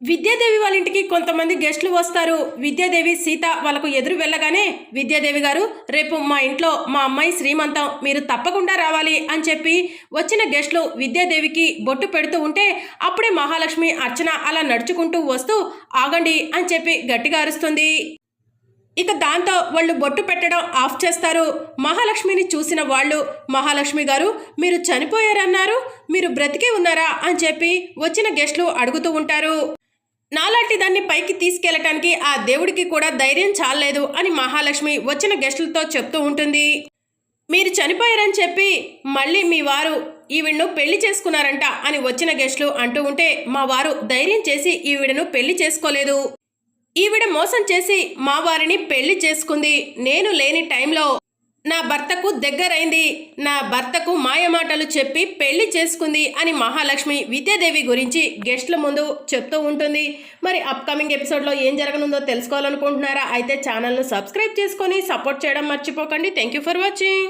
విద్యాదేవి వాళ్ళ ఇంటికి కొంతమంది గెస్టులు వస్తారు. విద్యాదేవి సీత వాళ్ళకు ఎదురు వెళ్ళగానే విద్యాదేవి గారు రేపు మా ఇంట్లో మా అమ్మాయి శ్రీమంతం మీరు తప్పకుండా రావాలి అని చెప్పి వచ్చిన గెస్టులు విద్యాదేవికి బొట్టు పెడుతూ ఉంటే అప్పుడే మహాలక్ష్మి అర్చన అలా నడుచుకుంటూ వస్తూ ఆగండి అని చెప్పి గట్టిగా అరుస్తుంది. ఇక దాంతో వాళ్ళు బొట్టు పెట్టడం ఆఫ్ చేస్తారు. మహాలక్ష్మిని చూసిన వాళ్ళు మహాలక్ష్మి గారు మీరు చనిపోయారన్నారు మీరు బ్రతికే ఉన్నారా అని చెప్పి వచ్చిన గెస్టులు అడుగుతూ ఉంటారు. నాలాంటి దాన్ని పైకి తీసుకెళ్ళటానికి ఆ దేవుడికి కూడా ధైర్యం చాలలేదు అని మహాలక్ష్మి వచ్చిన గెస్టులతో చెప్తూ ఉంటుంది. మీరు చనిపోయారని చెప్పి మళ్ళీ మీ వారు ఈవిడను పెళ్ళి చేసుకున్నారంట అని వచ్చిన గెస్టులు అంటూ ఉంటే మా వారు ధైర్యం చేసి ఈవిడను పెళ్ళి చేసుకోలేదు. ఈవిడ మోసం చేసి మా వారిని పెళ్ళి చేసుకుంది. నేను లేని నా భర్తకు దగ్గరైంది. నా భర్తకు మాయమాటలు చెప్పి పెళ్ళి చేసుకుంది అని మహాలక్ష్మి విద్యాదేవి గురించి గెస్ట్ల ముందు చెప్తూ ఉంటుంది. మరి అప్కమింగ్ ఎపిసోడ్లో ఏం జరగనుందో తెలుసుకోవాలనుకుంటున్నారా? అయితే ఛానల్ను సబ్స్క్రైబ్ చేసుకొని సపోర్ట్ చేయడం మర్చిపోకండి. Thank you for watching